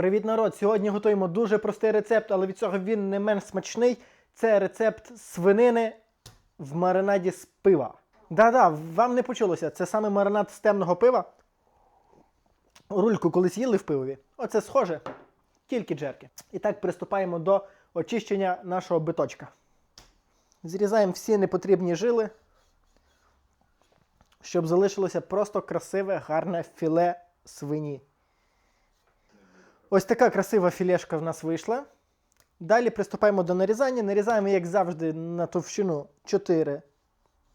Привіт, народ! Сьогодні готуємо дуже простий рецепт, але від цього він не менш смачний. Це рецепт свинини в маринаді з пива. Да-да, вам не почулося. Це саме маринад з темного пива. Рульку колись їли в пивові. Оце схоже, тільки джерки. І так приступаємо до очищення нашого биточка. Зрізаємо всі непотрібні жили, щоб залишилося просто красиве, гарне філе свині. Ось така красива філешка в нас вийшла. Далі приступаємо до нарізання. Нарізаємо, як завжди, на товщину 4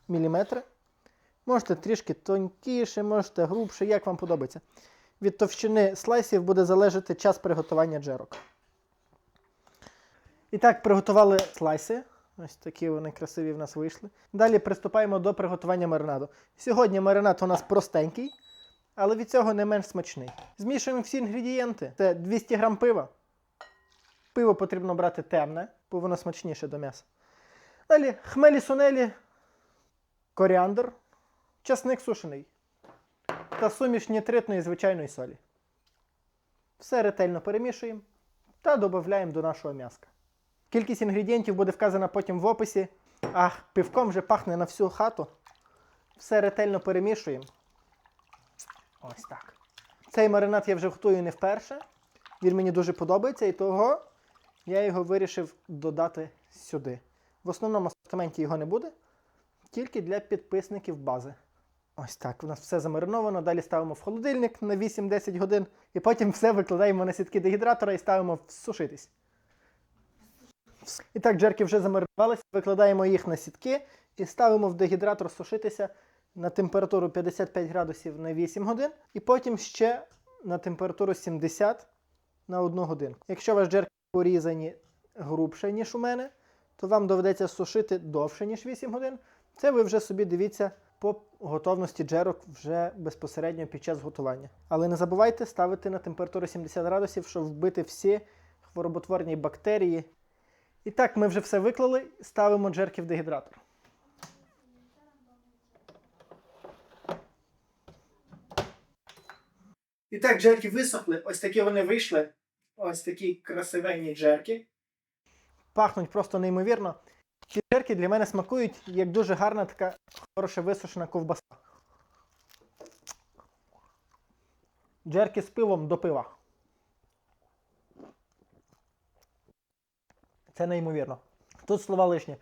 мм. Можете трішки тонкіше, можете грубше, як вам подобається. Від товщини слайсів буде залежати час приготування джерок. І так, приготували слайси. Ось такі вони красиві в нас вийшли. Далі приступаємо до приготування маринаду. Сьогодні маринад у нас простенький, але від цього не менш смачний. Змішуємо всі інгредієнти. Це 200 грам пива. Пиво потрібно брати темне, бо воно смачніше до м'яса. Далі хмелі сунелі, коріандр, часник сушений та суміш нітритної звичайної солі. Все ретельно перемішуємо та додаємо до нашого м'яска. Кількість інгредієнтів буде вказана потім в описі. Ах, пивком вже пахне на всю хату. Все ретельно перемішуємо. Ось так. Цей маринад я вже готую не вперше. Він мені дуже подобається, і того я його вирішив додати сюди. В основному асортименті його не буде, тільки для підписників бази. Ось так. У нас все замариновано. Далі ставимо в холодильник на 8-10 годин, і потім все викладаємо на сітки дегідратора і ставимо сушитись. І так, джерки вже замаринувалися, викладаємо їх на сітки і ставимо в дегідратор сушитися на температуру 55 градусів на 8 годин, і потім ще на температуру 70 на 1 годинку. Якщо ваш джерки порізані грубше, ніж у мене, то вам доведеться сушити довше, ніж 8 годин. Це ви вже собі дивіться по готовності джерок вже безпосередньо під час готування. Але не забувайте ставити на температуру 70 градусів, щоб вбити всі хвороботворні бактерії. І так, ми вже все виклали, ставимо джерки в дегідратор. І так, джерки висохли. Ось такі вони вийшли. Ось такі красивенні джерки. Пахнуть просто неймовірно. Ці джерки для мене смакують як дуже гарна така хороша висушена ковбаса. Джерки з пивом до пива. Це неймовірно. Тут слова лишні.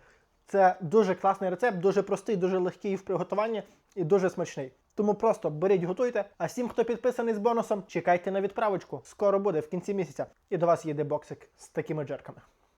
Це дуже класний рецепт, дуже простий, дуже легкий в приготуванні і дуже смачний. Тому просто беріть, готуйте. А всім, хто підписаний з бонусом, чекайте на відправочку. Скоро буде в кінці місяця. І до вас їде боксик з такими джерками.